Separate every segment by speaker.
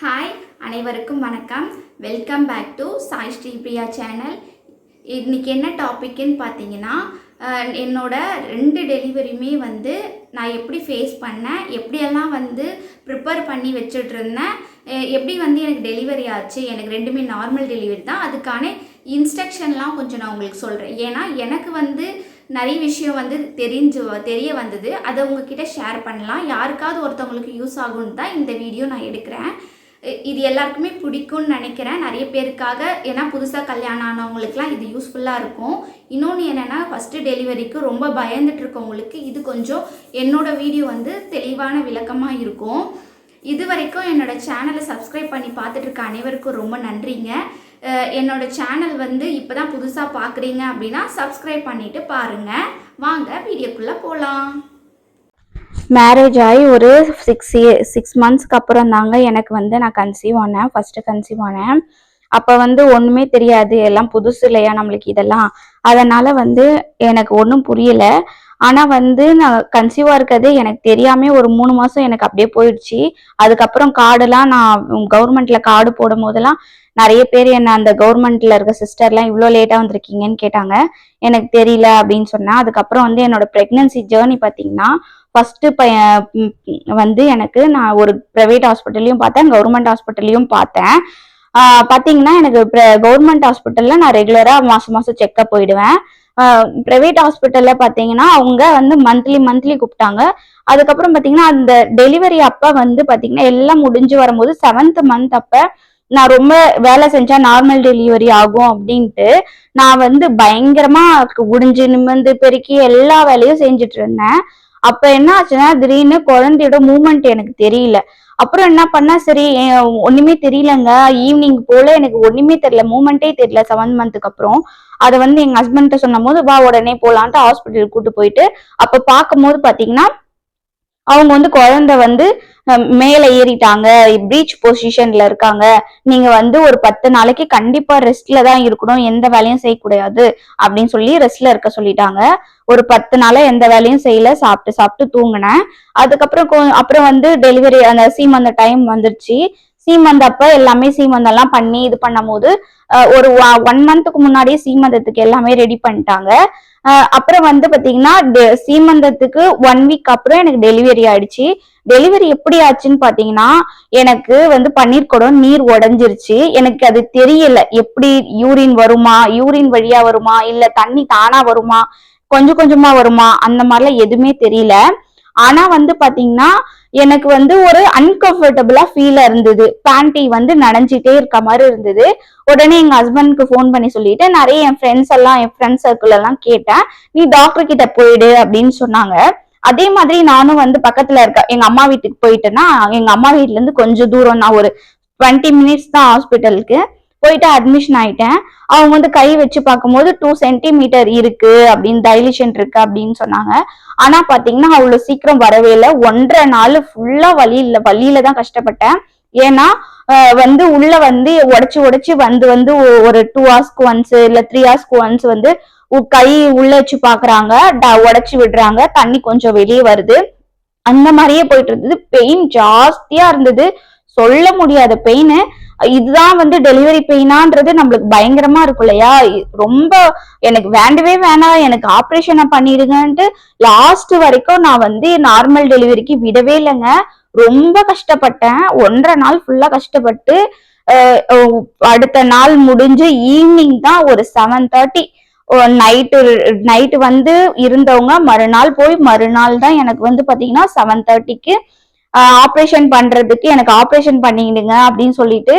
Speaker 1: Hi அனைவருக்கும் வணக்கம். Welcome back to Sai Sri Priya channel இன்னைக்கு என்ன டாபிக்னு பார்த்தீங்கன்னா என்னோடய என்னோட ரெண்டு டெலிவரியுமே வந்து நான் எப்படி ஃபேஸ் பண்ணேன் எப்படியெல்லாம் வந்து ப்ரிப்பேர் பண்ணி வச்சுட்ருந்தேன் எப்படி வந்து எனக்கு டெலிவரி ஆச்சு எனக்கு ரெண்டுமே நார்மல் டெலிவரி தான். அதுக்கான இன்ஸ்ட்ரக்ஷன்லாம் கொஞ்சம் நான் உங்களுக்கு சொல்கிறேன் ஏன்னா எனக்கு வந்து நிறைய விஷயம் வந்து தெரிஞ்சு தெரிய வந்தது. அதை உங்ககிட்ட ஷேர் பண்ணலாம். யாருக்காவது ஒருத்தவங்களுக்கு யூஸ் ஆகும்னு தான் இந்த வீடியோ நான் எடுக்கிறேன். இது எல்லாருக்குமே பிடிக்கும்னு நினைக்கிறேன். நிறைய பேருக்காக ஏன்னா புதுசாக கல்யாணம் ஆனவங்களுக்குலாம் இது யூஸ்ஃபுல்லாக இருக்கும். இன்னொன்று என்னென்னா ஃபஸ்ட்டு டெலிவரிக்கு ரொம்ப பயந்துட்டு இருக்கவங்களுக்கு இது கொஞ்சம் என்னோட வீடியோ வந்து தெளிவான விளக்கமாக இருக்கும். இது வரைக்கும் என்னோடய சேனலை சப்ஸ்கிரைப் பண்ணி பார்த்துட்டு இருக்க அனைவருக்கும் ரொம்ப நன்றிங்க. என்னோடய என்னோட சேனல் வந்து இப்போ தான் புதுசாக பார்க்குறீங்க அப்படின்னா சப்ஸ்கிரைப் பண்ணிவிட்டு பாருங்கள் வாங்க வீடியோக்குள்ளே போகலாம்
Speaker 2: மேரேஜ் ஆகி ஒரு சிக்ஸ் சிக்ஸ் மந்த்ஸ்க்கு அப்புறம் தாங்க எனக்கு வந்து நான் கன்சீவ் ஆனேன். ஃபர்ஸ்ட் கன்சீவ் ஆனேன். அப்போ வந்து ஒன்றுமே தெரியாது. எல்லாம் புதுசு இல்லையா நம்மளுக்கு இதெல்லாம். அதனால வந்து எனக்கு ஒன்றும் புரியல. ஆனால் வந்து நான் கன்சீவாக இருக்கிறது எனக்கு தெரியாமல் ஒரு மூணு மாதம் எனக்கு அப்படியே போயிடுச்சு. அதுக்கப்புறம் கார்டுலாம் நான் கவர்மெண்ட்டில் கார்டு போடும் போதெல்லாம் நிறைய பேர் என்ன அந்த கவர்மெண்ட்ல இருக்க சிஸ்டர்லாம் இவ்வளோ லேட்டாக வந்திருக்கீங்கன்னு கேட்டாங்க. எனக்கு தெரியல அப்படின்னு சொன்னேன். அதுக்கப்புறம் வந்து என்னோட ப்ரெக்னன்சி ஜேர்னி பார்த்தீங்கன்னா ஃபஸ்ட்டு பையன் வந்து எனக்கு நான் ஒரு ப்ரைவேட் ஹாஸ்பிட்டல்லையும் பார்த்தேன் கவர்மெண்ட் ஹாஸ்பிட்டல்லையும் பார்த்தேன். பார்த்தீங்கன்னா எனக்கு கவர்மெண்ட் ஹாஸ்பிட்டலில் நான் ரெகுலராக மாதம் மாதம் செக்கப் போயிடுவேன். ப்ரைவேட் ஹாஸ்பிட்டலில் பார்த்தீங்கன்னா அவங்க வந்து மந்த்லி மந்த்லி கூப்பிட்டாங்க. அதுக்கப்புறம் பார்த்தீங்கன்னா அந்த டெலிவரி அப்போ வந்து பார்த்தீங்கன்னா எல்லாம் முடிஞ்சு வரும்போது செவன்த் மந்த் அப்போ நான் ரொம்ப வேலை செஞ்சா நார்மல் டெலிவரி ஆகும் அப்படின்ட்டு நான் வந்து பயங்கரமா முடிஞ்சு நிமிர்ந்து பெருக்கி எல்லா வேலையும் செஞ்சுட்டு இருந்தேன். அப்ப என்ன ஆச்சுன்னா திடீர்னு குழந்தையோட மூமெண்ட் எனக்கு தெரியல. அப்புறம் என்ன பண்ணா சரி ஒண்ணுமே தெரியலங்க. ஈவினிங் போல எனக்கு ஒண்ணுமே தெரியல. மூமெண்ட்டே தெரியல செவன்த் மந்த்துக்கு அப்புறம். அதை வந்து எங்க ஹஸ்பண்ட்ட சொன்னும் போது வா உடனே போலான்ட்டு ஹாஸ்பிட்டல் கூட்டு போயிட்டு அப்ப பார்க்கும்போது பாத்தீங்கன்னா அவங்க வந்து குழந்தை வந்து மேலே மேல ஏறிட்டாங்க பிரீச் பொசிஷன்ல இருக்காங்க. நீங்க வந்து ஒரு பத்து நாளைக்கு கண்டிப்பா ரெஸ்ட்ல தான் இருக்கணும் எந்த வேலையும் செய்யக்கூடாது அப்படின்னு சொல்லி ரெஸ்ட்ல இருக்க சொல்லிட்டாங்க. ஒரு பத்து நாளா எந்த வேலையும் செய்யல சாப்பிட்டு சாப்பிட்டு தூங்கினேன். அதுக்கப்புறம் அப்புறம் வந்து டெலிவரி அந்த சீமந்த டைம் வந்துருச்சு. சீமந்தப்ப எல்லாமே சீமந்தெல்லாம் பண்ணி இது பண்ணும் போது ஒரு ஒன் மந்த்துக்கு முன்னாடியே சீமந்தத்துக்கு எல்லாமே ரெடி பண்ணிட்டாங்க. அப்புறம் வந்து பாத்தீங்கன்னா டெ- சீமந்தத்துக்கு ஒன் வீக் அப்புறம் எனக்கு டெலிவரி ஆயிடுச்சு. டெலிவரி எப்படி ஆச்சுன்னு பாத்தீங்கன்னா எனக்கு வந்து பன்னீர் குடம் நீர் உடஞ்சிருச்சு. எனக்கு அது தெரியல. எப்படி யூரின் வருமா? யூரின் வழியா வருமா? இல்ல தண்ணி தானா வருமா? கொஞ்சம் கொஞ்சமா வருமா? அந்த மாதிரிலாம் எதுவுமே தெரியல. ஆனா வந்து பாத்தீங்கன்னா எனக்கு வந்து ஒரு அன்கம்ஃபர்டபுளா ஃபீல் இருந்தது. பேண்டி வந்து நனைஞ்சிட்டே இருக்க மாதிரி இருந்தது. உடனே எங்க ஹஸ்பண்ட்க்கு ஃபோன் பண்ணி சொல்லிட்டு நிறைய என் ஃப்ரெண்ட்ஸ் எல்லாம் என் ஃப்ரெண்ட்ஸ் சர்க்கிள் எல்லாம் கேட்டேன். நீ டாக்டர் கிட்ட போயிடு அப்படின்னு சொன்னாங்க. அதே மாதிரி நானும் வந்து பக்கத்துல இருக்க எங்க அம்மா வீட்டுக்கு போயிட்டேன்னா எங்க அம்மா வீட்ல இருந்து கொஞ்சம் தூரம் நான் ஒரு டுவெண்ட்டி மினிட்ஸ் தான் ஹாஸ்பிட்டலுக்கு போயிட்டு அட்மிஷன் ஆயிட்டேன். அவங்க வந்து கை வச்சு பார்க்கும்போது டூ சென்டிமீட்டர் இருக்கு அப்படின்னு டைலிஷன் இருக்கு அப்படின்னு சொன்னாங்க. ஆனா பாத்தீங்கன்னா அவ்வளவு சீக்கிரம் வரவே இல்லை. ஒன்றரை நாள் ஃபுல்லா வலியில வழியில தான் கஷ்டப்பட்டேன். ஏன்னா வந்து உள்ள வந்து உடைச்சு உடைச்சு வந்து வந்து ஒரு டூ ஹவர்ஸ்க்கு ஒன்ஸ் இல்ல த்ரீ ஹவர்ஸ்க்கு ஒன்ஸ் வந்து உ- கை உள்ள வச்சு பாக்குறாங்க. ட- உடைச்சு விடுறாங்க. தண்ணி கொஞ்சம் வெளியே வருது. அந்த மாதிரியே போயிட்டு இருந்தது. பெயின் ஜாஸ்தியா இருந்தது. சொல்ல முடியாத பெயின் இதுதான் வந்து டெலிவரி பெயினான்றது நம்மளுக்கு பயங்கரமா இருக்கும் இல்லையா? ரொம்ப எனக்கு வேண்டவே வேணாம் எனக்கு ஆப்ரேஷனை பண்ணிடுங்கன்ட்டு லாஸ்ட் வரைக்கும் நான் வந்து நார்மல் டெலிவரிக்கு விடவே இல்லைங்க. ரொம்ப கஷ்டப்பட்டேன். ஒன்றரை நாள் ஃபுல்லா கஷ்டப்பட்டு அடுத்த நாள் முடிஞ்சு ஈவினிங் தான் ஒரு செவன் தேர்ட்டி நைட்டு நைட்டு வந்து இருந்தவங்க மறுநாள் போய் மறுநாள் தான் எனக்கு வந்து பாத்தீங்கன்னா செவன் தேர்ட்டிக்கு ஆப்ரேஷன் பண்றதுக்கு எனக்கு ஆப்ரேஷன் பண்ணிடுங்க அப்படின்னு சொல்லிட்டு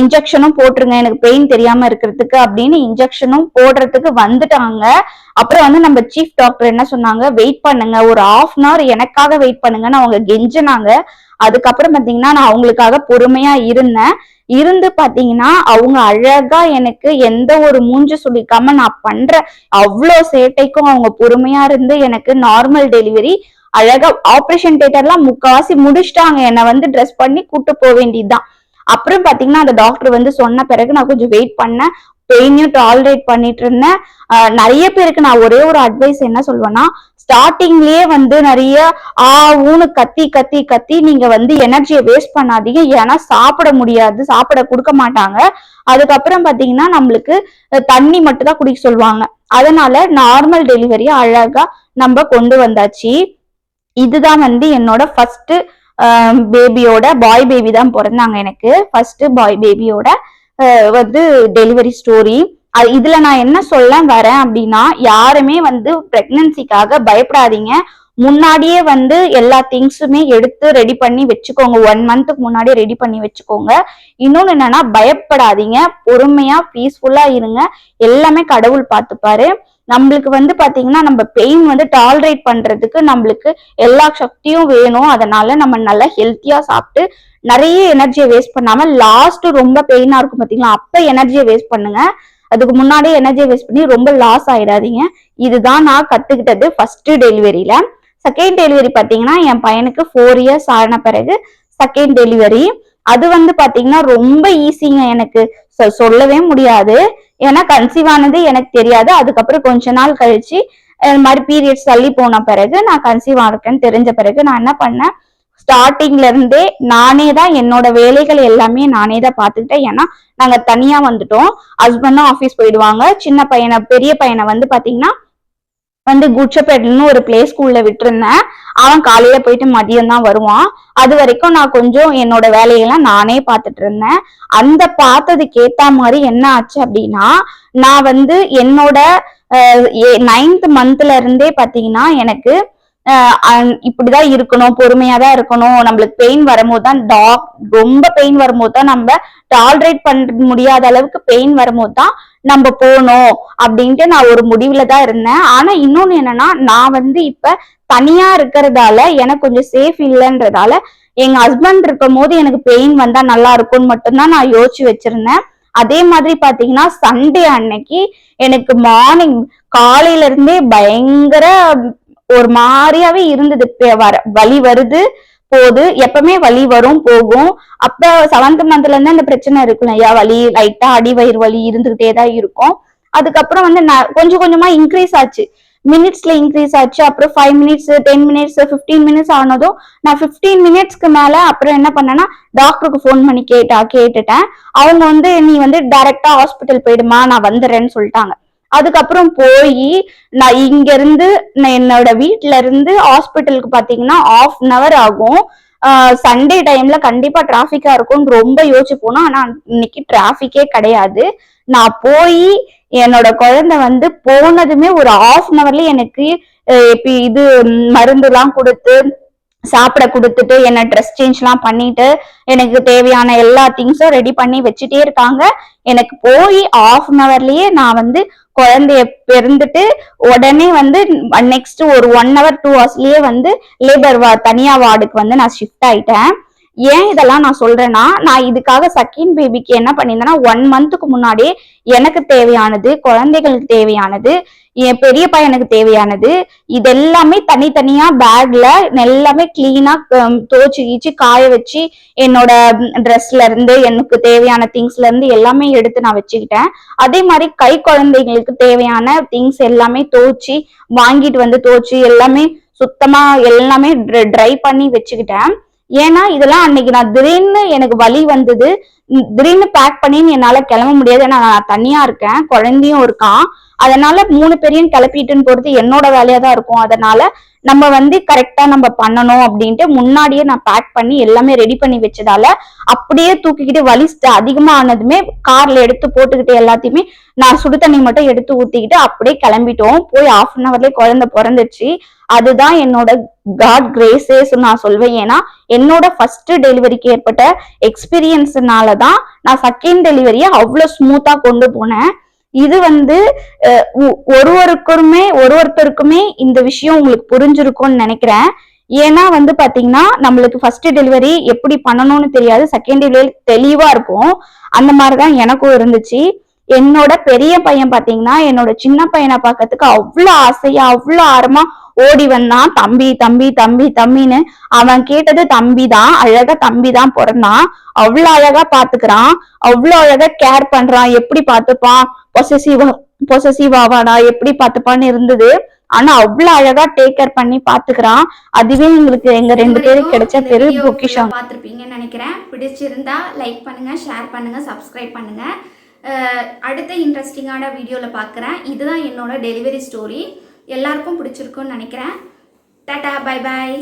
Speaker 2: இன்ஜெக்ஷனும் போட்டுருங்க. எனக்கு பெயின் தெரியாம இருக்கிறதுக்கு அப்படின்னு இன்ஜெக்ஷனும் போடுறதுக்கு வந்துட்டாங்க. அப்புறம் வந்து நம்ம சீஃப் டாக்டர் என்ன சொன்னாங்க? வெயிட் பண்ணுங்க. ஒரு ஹாஃப் அன் அவர் எனக்காக வெயிட் பண்ணுங்கன்னு அவங்க கெஞ்சினாங்க. அதுக்கப்புறம் பாத்தீங்கன்னா நான் அவங்களுக்காக பொறுமையா இருந்தேன். இருந்து பாத்தீங்கன்னா அவங்க அழகா எனக்கு எந்த ஒரு மூஞ்சு சொல்லிக்காம நான் பண்ற அவ்வளோ சேட்டைக்கும் அவங்க பொறுமையா இருந்து எனக்கு நார்மல் டெலிவரி அழகா ஆப்ரேஷன் தேட்டர்லாம் முக்காவாசி முடிச்சிட்டாங்க. என்னை வந்து ட்ரெஸ் பண்ணி கூட்டு போக வேண்டியதுதான். அப்புறம் பாத்தீங்கன்னா அந்த டாக்டர் வந்து சொன்ன பிறகு நான் கொஞ்சம் வெயிட் பண்ணேன். பெயினையும் டாலரேட் பண்ணிட்டு இருந்தேன். நிறைய பேருக்கு நான் ஒரே ஒரு அட்வைஸ் என்ன சொல்லுவேன்னா ஸ்டார்டிங்லயே வந்து நிறைய ஆ ஊனு கத்தி கத்தி கத்தி நீங்க வந்து எனர்ஜியை வேஸ்ட் பண்ணாதீங்க. ஏன்னா சாப்பிட முடியாது. சாப்பிட கொடுக்க மாட்டாங்க. அதுக்கப்புறம் பாத்தீங்கன்னா நம்மளுக்கு தண்ணி மட்டும் தான் குடிக்க சொல்லுவாங்க. அதனால நார்மல் டெலிவரி அழகா நம்ம கொண்டு வந்தாச்சு. இதுதான் வந்து என்னோட ஃபர்ஸ்ட் பேபியோட பாய் பேபி தான் பிறந்தாங்க எனக்கு. ஃபர்ஸ்ட் பாய் பேபியோட வந்து டெலிவரி ஸ்டோரி அது இதுல நான் என்ன சொல்ல வரேன் அப்படின்னா யாருமே வந்து பிரெக்னன்சிக்காக பயப்படாதீங்க. முன்னாடியே வந்து எல்லா திங்ஸுமே எடுத்து ரெடி பண்ணி வச்சுக்கோங்க. ஒன் மந்த்துக்கு முன்னாடியே ரெடி பண்ணி வச்சுக்கோங்க. இன்னொன்னு என்னன்னா பயப்படாதீங்க. பொறுமையா பீஸ்ஃபுல்லா இருங்க. எல்லாமே கடவுள் பார்த்துப்பாரு. நம்மளுக்கு வந்து பாத்தீங்கன்னா நம்ம பெயின் வந்து டாலரேட் பண்றதுக்கு நம்மளுக்கு எல்லா சக்தியும் வேணும். அதனால நம்ம நல்லா ஹெல்த்தியா சாப்பிட்டு நிறைய எனர்ஜியை வேஸ்ட் பண்ணாம லாஸ்ட் ரொம்ப பெயினா இருக்கும் பாத்தீங்களா? அப்ப எனர்ஜியை வேஸ்ட் பண்ணுங்க. அதுக்கு முன்னாடியே எனர்ஜியை வேஸ்ட் பண்ணி ரொம்ப லாஸ் ஆயிடாதீங்க. இதுதான் நான் கத்துக்கிட்டது ஃபர்ஸ்ட் டெலிவரியில செகண்ட் டெலிவரி பாத்தீங்கன்னா என் பையனுக்கு ஃபோர் இயர்ஸ் ஆன பிறகு செகண்ட் டெலிவரி அது வந்து பாத்தீங்கன்னா ரொம்ப ஈஸிங்க எனக்கு. சொல்லவே முடியாது. ஏன்னா கன்சீவ் ஆனது எனக்கு தெரியாது. அதுக்கப்புறம் கொஞ்ச நாள் கழிச்சு இந்த மாதிரி பீரியட்ஸ் தள்ளி போன பிறகு நான் கன்சீவ் ஆயிருக்கேன்னு தெரிஞ்ச பிறகு நான் என்ன பண்ணேன்? ஸ்டார்டிங்ல இருந்தே நானே தான் என்னோட வேலைகள் எல்லாமே நானே தான் பார்த்துக்கிட்டேன். ஏன்னா நாங்க தனியா வந்துட்டோம். ஹஸ்பண்டும் ஆஃபீஸ் போயிடுவாங்க. சின்ன பையனை பெரிய பையனை வந்து பாத்தீங்கன்னா வந்து குச்சப்பேட்லன்னு ஒரு பிளே ஸ்கூல்ல விட்டுருந்தேன். அவன் காலையில போயிட்டு மதியம் தான் வருவான். அது வரைக்கும் நான் கொஞ்சம் என்னோட வேலையெல்லாம் நானே பார்த்துட்டு இருந்தேன். அந்த பார்த்ததுக்கு ஏத்த மாதிரி என்ன ஆச்சு அப்படின்னா நான் வந்து என்னோட நைன்த் மந்த்ல இருந்தே பாத்தீங்கன்னா எனக்கு இப்படிதான் இருக்கணும் பொறுமையா தான் இருக்கணும். நம்மளுக்கு பெயின் வரும்போது தான் டாக் ரொம்ப பெயின் வரும்போது தான் நம்ம டாலரேட் பண்ண முடியாத அளவுக்கு பெயின் வரும்போது தான் நம்ம போகணும் அப்படின்ட்டு நான் ஒரு முடிவுல தான் இருந்தேன். ஆனா இன்னொன்னு என்னன்னா நான் வந்து இப்ப தனியா இருக்கிறதால எனக்கு கொஞ்சம் சேஃப் இல்லைன்றதால எங்க ஹஸ்பண்ட் இருக்கும் போது எனக்கு பெயின் வந்தா நல்லா இருக்கும்னு மட்டும்தான் நான் யோசிச்சு வச்சிருந்தேன். அதே மாதிரி பாத்தீங்கன்னா சண்டே அன்னைக்கு எனக்கு மார்னிங் காலையில இருந்தே பயங்கர ஒரு மாதிரியாவே இருந்தது. வர வலி வருது போகுது. எப்பவுமே வலி வரும் போகும். அப்ப செவன்த் மந்த்ல இருந்து அந்த பிரச்சனை இருக்கும் ஐயா வலி லைட்டா அடி வயிறு வலி இருந்துகிட்டே தான் இருக்கும். அதுக்கப்புறம் வந்து நான் கொஞ்சம் கொஞ்சமா இன்க்ரீஸ் ஆச்சு. மினிட்ஸ்ல இன்க்ரீஸ் ஆச்சு. அப்புறம் five minutes ten minutes fifteen minutes ஆனதும் நான் ஃபிஃப்டீன் மினிட்ஸ்க்கு மேல அப்புறம் என்ன பண்ணேன்னா டாக்டருக்கு ஃபோன் பண்ணி கேட்டா கேட்டுட்டேன். அவங்க வந்து நீ வந்து டைரக்டா ஹாஸ்பிட்டல் போயிடுமா நான் வந்துடுறேன்னு சொல்லிட்டாங்க. அதுக்கப்புறம் போய் நான் இங்க இருந்து நான் என்னோட வீட்ல இருந்து ஹாஸ்பிட்டலுக்கு பாத்தீங்கன்னா ஆஃப் அன் அவர் ஆகும். சண்டே டைம்ல கண்டிப்பா டிராஃபிக்கா இருக்கும்னு ரொம்ப யோசிச்சு போனோம். ஆனா இன்னைக்கு டிராஃபிக்கே கிடையாது. நான் போய் என்னோட குழந்தை வந்து போனதுமே ஒரு ஆஃப் அன் அவர்ல எனக்கு இது ம், மருந்துலாம் கொடுத்து சாப்பிட கொடுத்துட்டு என்ன ட்ரெஸ் சேஞ்ச்லாம் பண்ணிட்டு எனக்கு தேவையான எல்லா திங்ஸும் ரெடி பண்ணி வச்சுட்டே இருக்காங்க. எனக்கு போய் ஆஃப் அன் அவர்லயே நான் வந்து குழந்தைய பிறந்துட்டு உடனே வந்து நெக்ஸ்ட் ஒரு ஒன் ஹவர் டூ ஹவர்ஸ்லயே வந்து லேபர் வா தனியா வார்டுக்கு வந்து நான் ஷிஃப்ட் ஆயிட்டேன். ஏன் இதெல்லாம் நான் சொல்றேன்னா நான் இதுக்காக செகண்ட் பேபிக்கு என்ன பண்ணியிருந்தேன்னா ஒன் மந்த்துக்கு முன்னாடியே எனக்கு தேவையானது குழந்தைகளுக்கு தேவையானது என் பெரிய பையனுக்கு தேவையானது இதெல்லாமே தனித்தனியா பேக்ல எல்லாமே கிளீனா தோச்சு கீச்சு காய வச்சு என்னோட ட்ரெஸ்ல இருந்து எனக்கு தேவையான திங்ஸ்ல இருந்து எல்லாமே எடுத்து நான் வச்சுக்கிட்டேன். அதே மாதிரி கை குழந்தைகளுக்கு தேவையான திங்ஸ் எல்லாமே துவச்சி வாங்கிட்டு வந்து துவச்சு எல்லாமே சுத்தமா எல்லாமே ட்ரை பண்ணி வச்சுக்கிட்டேன். ஏன்னா இதெல்லாம் அன்னைக்கு நான் திடீர்னு எனக்கு வலி வந்தது. திடீர்னு பேக் பண்ணி என்னால கிளம்ப முடியாது. ஏன்னா நான் தனியா இருக்கேன். குழந்தையும் இருக்கான். அதனால மூணு பேரையும் கிளப்பிட்டுன்னு போறது என்னோட வேலையா தான் இருக்கும். அதனால நம்ம வந்து கரெக்டா நம்ம பண்ணணும் அப்படின்ட்டு முன்னாடியே நான் பேக் பண்ணி எல்லாமே ரெடி பண்ணி வச்சதால அப்படியே தூக்கிக்கிட்டு வலி அதிகமா ஆனதுமே கார்ல எடுத்து போட்டுக்கிட்டு எல்லாத்தையுமே நான் சுடு தண்ணி மட்டும் எடுத்து ஊத்திக்கிட்டு அப்படியே கிளம்பிட்டோம். போய் ஆஃப் அன் ஹவர்லயே குழந்தை பிறந்துச்சு அதுதான் என்னோட காட் கிரேசஸ் நான் சொல்வேன். ஏன்னா என்னோட ஃபர்ஸ்ட் டெலிவரிக்கு ஏற்பட்ட எக்ஸ்பீரியன்ஸ்னால தான் நான் செகண்ட் டெலிவரியை அவ்வளோ ஸ்மூத்தா கொண்டு போனேன். இது வந்து அஹ், ஒ- ஒரு ஒருத்தருமே ஒரு ஒருத்தருக்குமே இந்த விஷயம் உங்களுக்கு புரிஞ்சிருக்கும்னு நினைக்கிறேன். ஏன்னா வந்து பாத்தீங்கன்னா நம்மளுக்கு ஃபர்ஸ்ட் டெலிவரி எப்படி பண்ணணும்னு தெரியாது. செகண்ட் டெலிவரி தெளிவா இருக்கும். அந்த மாதிரிதான் எனக்கும் இருந்துச்சு. என்னோட பெரிய பையன் பாத்தீங்கன்னா என்னோட சின்ன பையனை பார்க்கறதுக்கு அவ்வளோ ஆசையா அவ்வளோ ஆர்வமா ஓடி வந்தான். தம்பி தம்பி தம்பி தம்பின்னு அவன் கேட்டது தம்பி தான் அழகா தம்பி தான் பிறந்தான். அவ்வளோ அழகா பாத்துக்கிறான். அவ்வளோ அழகா கேர் பண்றான். எப்படி பார்த்துப்பான் பொசசிவா பொசசிவ் ஆவானா? எப்படி பார்த்துப்பான்னு இருந்தது. ஆனா அவ்வளவு அழகா டேக் கேர் பண்ணி பாத்துக்கிறான். அதுவே எங்களுக்கு எங்க ரெண்டு பேருக்கு கிடைச்ச பெரிய பொக்கிஷம்.
Speaker 1: பார்த்துருப்பீங்கன்னு நினைக்கிறேன். பிடிச்சிருந்தா லைக் பண்ணுங்க ஷேர் பண்ணுங்க சப்ஸ்கிரைப் பண்ணுங்க. அடுத்த இன்ட்ரெஸ்டிங்கான வீடியோவில் பார்க்குறேன் இதுதான் என்னோட டெலிவரி ஸ்டோரி எல்லாருக்கும் பிடிச்சிருக்கும்னு நினைக்கிறேன். Tata bye bye